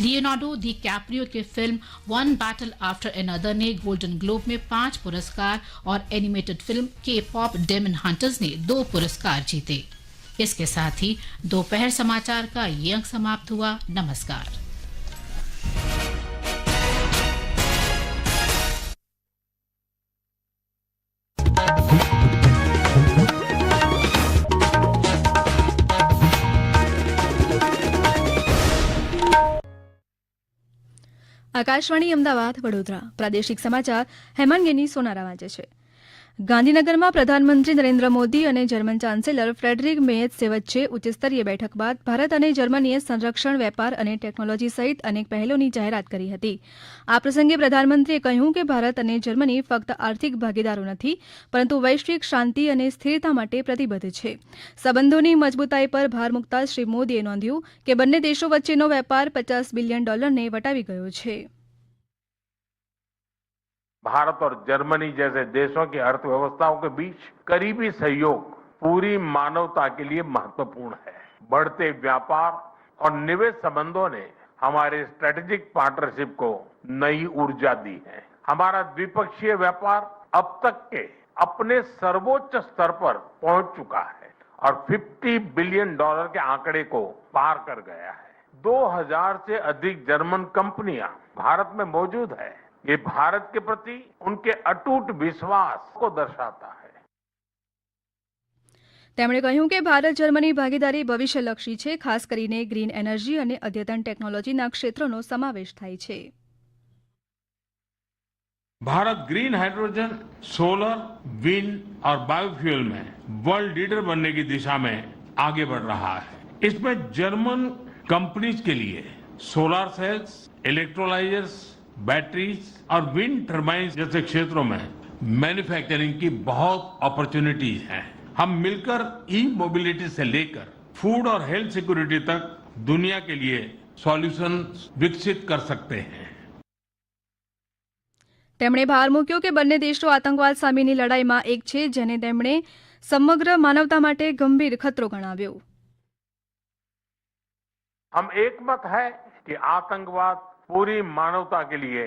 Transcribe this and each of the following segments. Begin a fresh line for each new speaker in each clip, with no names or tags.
Leonardo DiCaprio की film One Battle After Another ने Golden Globe में पांच पुरस्कार और एनिमेटेड फिल्म के पॉप डेमन हंटर्स ने दो पुरस्कार जीते इसके साथ ही दोपहर समाचार का ये अंक समाप्त हुआ नमस्कार આકાશવાણી અમદાવાદ વડોદરા પ્રાદેશિક સમાચાર હેમાંગેની સોનારા વાંચે છે ગાંધીનગરમાં પ્રધાનમંત્રી નરેન્દ્ર મોદી અને જર્મન ચાન્સેલર ફ્રેડરિક મેયત્સે વચ્ચે ઉચ્ચસ્તરીય બેઠક બાદ ભારત અને જર્મનીએ સંરક્ષણ વેપાર અને ટેકનોલોજી સહિત અનેક પહેલોની જાહેરાત કરી હતી આ પ્રસંગે પ્રધાનમંત્રીએ કહ્યું કે ભારત અને જર્મની ફક્ત આર્થિક ભાગીદારો નથી પરંતુ વૈશ્વિક શાંતિ અને સ્થિરતા માટે પ્રતિબદ્ધ છે સંબંધોની મજબૂતાઈ પર ભાર મૂકતા શ્રી મોદીએ નોંધ્યું કે બંને દેશો વચ્ચેનો વેપાર પચાસ બિલિયન ડોલરને વટાવી ગયો છે
भारत और जर्मनी जैसे देशों की अर्थव्यवस्थाओं के बीच करीबी सहयोग पूरी मानवता के लिए महत्वपूर्ण है बढ़ते व्यापार और निवेश संबंधों ने हमारे स्ट्रेटेजिक पार्टनरशिप को नई ऊर्जा दी है हमारा द्विपक्षीय व्यापार अब तक के अपने सर्वोच्च स्तर पर पहुंच चुका है और 50 बिलियन डॉलर के आंकड़े को पार कर गया है 2000 से अधिक जर्मन कंपनियां भारत में मौजूद है ये भारत के प्रति उनके अटूट विश्वास को दर्शाता है
તેમણે કહ્યું કે ભારત જર્મની ભાગીદારી ભવિષ્યલક્ષી છે ખાસ કરીને ગ્રીન એનર્જી અને અદ્યતન ટેકનોલોજીના ક્ષેત્રોનો સમાવેશ થાય છે
Bharat green hydrogen solar wind और બાયોફ્યુઅલ में वर्ल्ड लीडर बनने की दिशा में आगे बढ़ रहा है इसमें जर्मन कंपनीज के लिए सोलर सेल्स इलेक्ट्रोलाइजर्स बैटरीज और विंड टर्बाइन जैसे क्षेत्रों में मैन्युफैक्चरिंग की बहुत अपॉर्चुनिटीज हैं हम मिलकर ई मोबिलिटी से लेकर फूड और हेल्थ सिक्योरिटी तक दुनिया के लिए સોલ્યુશન વિકસિત કર સકતે હૈ
તેમણે ભાર મૂક્યો કે બંને દેશો આતંકવાદ સામેની લડાઈમાં એક છે જેને તેમણે સમગ્ર માનવતા માટે ગંભીર ખતરો ગણાવ્યો
હમ એક હૈ કે આતંકવાદ पूरी मानवता के लिए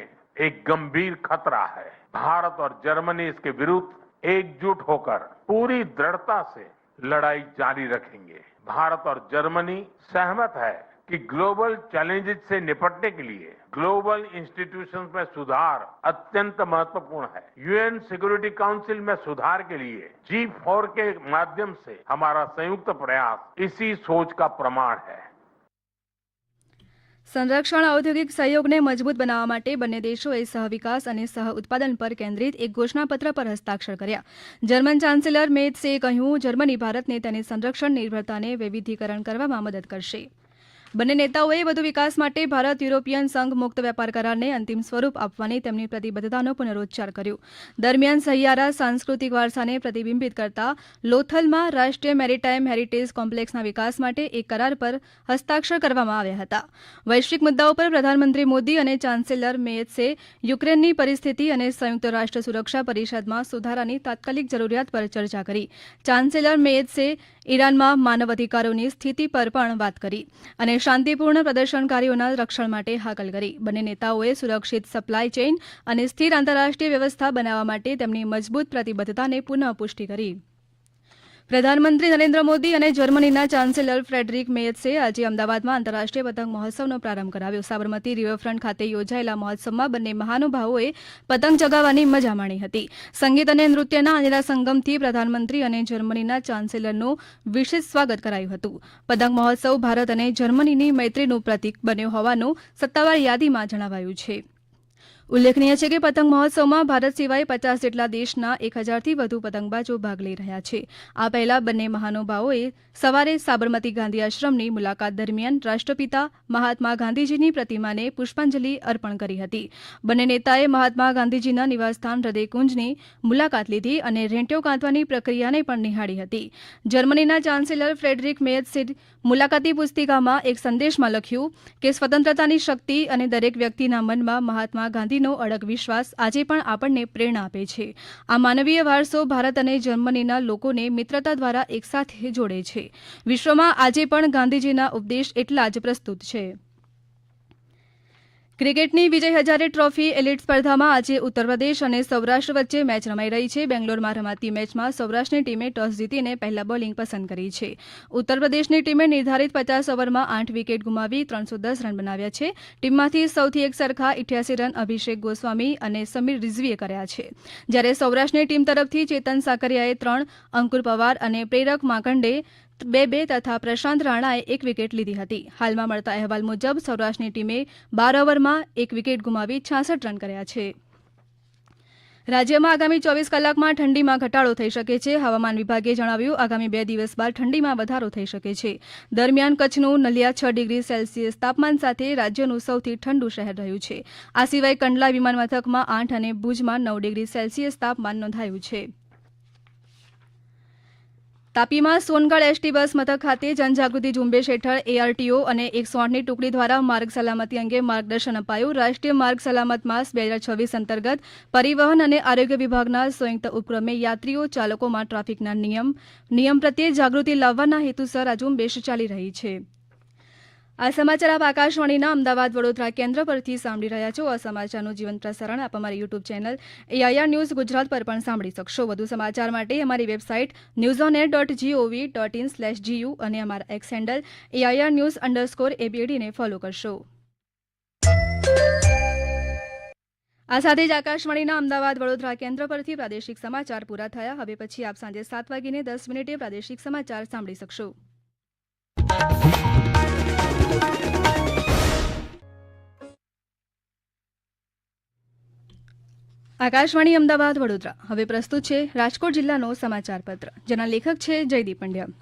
एक गंभीर खतरा है भारत और जर्मनी इसके विरुद्ध एकजुट होकर पूरी दृढ़ता से लड़ाई जारी रखेंगे भारत और जर्मनी सहमत है कि ग्लोबल चैलेंजेस से निपटने के लिए ग्लोबल इंस्टीट्यूशंस में सुधार अत्यंत महत्वपूर्ण है यूएन सिक्योरिटी काउंसिल में सुधार के लिए जी फोर के माध्यम से हमारा संयुक्त प्रयास इसी सोच का प्रमाण है
સંરક્ષણ ઔદ્યોગિક સહયોગને મજબૂત બનાવવા માટે બંને દેશોએ સહવિકાસ અને સહ ઉત્પાદન પર કેન્દ્રિત એક ઘોષણાપત્ર પર હસ્તાક્ષર કર્યા જર્મન ચાન્સેલર મેથસે કહ્યું જર્મની ભારતને તેની સંરક્ષણ નિર્ભરતાને વૈવિધ્યકરણ કરવામાં મદદ કરશે બંને નેતાઓએ વધુ વિકાસ માટે ભારત યુરોપિયન સંઘ મુક્ત વેપાર કરારને અંતિમ સ્વરૂપ આપવાની તેમની પ્રતિબદ્ધતાનો પુનરોચ્ચાર કર્યો દરમિયાન સહિયારા સાંસ્કૃતિક વારસાને પ્રતિબિંબિત કરતા લોથલમાં રાષ્ટ્રીય મેરીટાઇમ હેરિટેજ કોમ્પ્લેક્સના વિકાસ માટે એક કરાર પર હસ્તાક્ષર કરવામાં આવ્યા હતા વૈશ્વિક મુદ્દાઓ પર પ્રધાનમંત્રી મોદી અને ચાન્સેલર મેયત્સે યુક્રેનની પરિસ્થિતિ અને સંયુક્ત રાષ્ટ્ર સુરક્ષા પરિષદમાં સુધારાની તાત્કાલિક જરૂરિયાત પર ચર્ચા કરી ચાન્સેલર મેયત્સે ઈરાનમાં માનવ અધિકારોની સ્થિતિ પર પણ વાત કરી અને શાંતિપૂર્ણ પ્રદર્શનકારીઓના રક્ષણ માટે હાકલ કરી બંને નેતાઓએ સુરક્ષિત સપ્લાય ચેઇન અને સ્થિર આંતરરાષ્ટ્રીય વ્યવસ્થા બનાવવા માટે તેમની મજબૂત પ્રતિબદ્ધતાને પુનઃપુષ્ટિ કરી પ્રધાનમંત્રી નરેન્દ્ર મોદી અને જર્મનીના ચાન્સેલર ફ્રેડરિક મેયત્સે આજે અમદાવાદમાં આંતરરાષ્ટ્રીય પતંગ મહોત્સવનો પ્રારંભ કરાવ્યો સાબરમતી રિવરફ્રન્ટ ખાતે યોજાયેલા મહોત્સવમાં બંને મહાનુભાવોએ પતંગ ચગાવવાની મજા માણી હતી સંગીત અને નૃત્યના આજના સંગમથી પ્રધાનમંત્રી અને જર્મનીના ચાન્સેલરનું વિશેષ સ્વાગત કરાયું હતું પતંગ મહોત્સવ ભારત અને જર્મનીની મૈત્રીનું પ્રતીક બન્યો હોવાનું સત્તાવાર યાદીમાં જણાવાયું છે ઉલ્લેખનીય છે કે પતંગ મહોત્સવમાં ભારત સિવાય પચાસ જેટલા દેશના એક હજારથી વધુ પતંગબાજો ભાગ લઈ રહ્યા છે આ પહેલા બંને મહાનુભાવોએ સવારે સાબરમતી ગાંધી આશ્રમની મુલાકાત દરમિયાન રાષ્ટ્રપિતા મહાત્મા ગાંધીજીની પ્રતિમાને પુષ્પાંજલિ અર્પણ કરી હતી બંને નેતાએ મહાત્મા ગાંધીજીના નિવાસસ્થાન હૃદયકુંજની મુલાકાત લીધી અને રેંટિયો કાંતવાની પ્રક્રિયાને પણ નિહાળી હતી જર્મનીના ચાન્સેલર ફ્રેડરિક મેયત્સે મુલાકાતી પુસ્તિકામાં એક સંદેશમાં લખ્યું કે સ્વતંત્રતાની શક્તિ અને દરેક વ્યક્તિના મનમાં મહાત્મા ગાંધી ગાંધીનો અડગ વિશ્વાસ આજે પણ આપણને પ્રેરણા આપે છે આ માનવીય વારસો ભારત અને જર્મનીના લોકોને મિત્રતા દ્વારા એકસાથે જોડે છે વિશ્વમાં આજે પણ ગાંધીજીના ઉપદેશ એટલા જ પ્રસ્તુત છે ક્રિકેટની વિજય હજારે ટ્રોફી એલિટ સ્પર્ધામાં આજે ઉત્તર પ્રદેશ અને સૌરાષ્ટ્ર વચ્ચે મેચ રમાઈ રહી છે બેંગ્લોરમાં રમાતી મેચમાં સૌરાષ્ટ્રની ટીમે ટોસ જીતીને પહેલા બોલિંગ પસંદ કરી છે ઉત્તર પ્રદેશની ટીમે નિર્ધારિત પચાસ ઓવરમાં આઠ વિકેટ ગુમાવી ત્રણસો દસ રન બનાવ્યા છે ટીમમાંથી સૌથી એક સરખા ઇઠ્યાસી રન અભિષેક ગોસ્વામી અને સમીર રિઝવીએ કર્યા છે જ્યારે સૌરાષ્ટ્રની ટીમ તરફથી ચેતન સાકરિયાએ ત્રણ અંકુર પવાર અને પ્રેરક માકંડે બે બે તથા પ્રશાંત રાણાએ એક વિકેટ લીધી હતી હાલમાં મળતા અહેવાલ મુજબ સૌરાષ્ટ્રની ટીમે બાર ઓવરમાં એક વિકેટ ગુમાવી છાસઠ રન કર્યા છે રાજ્યમાં આગામી ચોવીસ કલાકમાં ઠંડીમાં ઘટાડો થઈ શકે છે હવામાન વિભાગે જણાવ્યું આગામી બે દિવસ બાદ ઠંડીમાં વધારો થઈ શકે છે દરમિયાન કચ્છનું નલિયા છ ડિગ્રી સેલ્સિયસ તાપમાન સાથે રાજ્યનું સૌથી ઠંડુ શહેર રહ્યું છે આ સિવાય કંડલા વિમાનમથકમાં આઠ અને ભુજમાં નવ ડિગ્રી સેલ્સિયસ તાપમાન નોંધાયું છે તાપીમાં સોનગઢ એસટી બસ મથક ખાતે જનજાગૃતિ ઝુંબેશ હેઠળ એઆરટીઓ અને એકસો આઠની ટુકડી દ્વારા માર્ગ સલામતી અંગે માર્ગદર્શન અપાયું રાષ્ટ્રીય માર્ગ સલામત માસ બે હજાર છવ્વીસ અંતર્ગત પરિવહન અને આરોગ્ય વિભાગના સંયુક્ત ઉપક્રમે યાત્રીઓ ચાલકોમાં ટ્રાફિકના નિયમ નિયમ પ્રત્યે જાગૃતિ લાવવાના હેતુસર આ ઝુંબેશ ચાલી રહી છે આ સમાચાર આપ આકાશવાણીના અમદાવાદ વડોદરા કેન્દ્ર પરથી સાંભળી રહ્યા છો આ સમાચારનું જીવન પ્રસારણ આપ અમારી YouTube channel AIR news Gujarat પર પણ સાંભળી શકશો વધુ સમાચાર માટે અમારી website news on air dot G O V dot in slash G U અને અમારા X handle AIR news underscore એબીડીને ફોલો કરશો આ સાથે જ આકાશવાણીના અમદાવાદ વડોદરા કેન્દ્ર પરથી પ્રાદેશિક સમાચાર પૂરા થયા હવે પછી આપ સાંજે સાત વાગીને દસ મિનિટે પ્રાદેશિક સમાચાર સાંભળી શકશો આકાશવાણી અમદાવાદ વડોદરા હવે પ્રસ્તુત છે રાજકોટ જિલ્લાનો સમાચાર પત્ર જેના લેખક છે જયદીપ પંડ્યા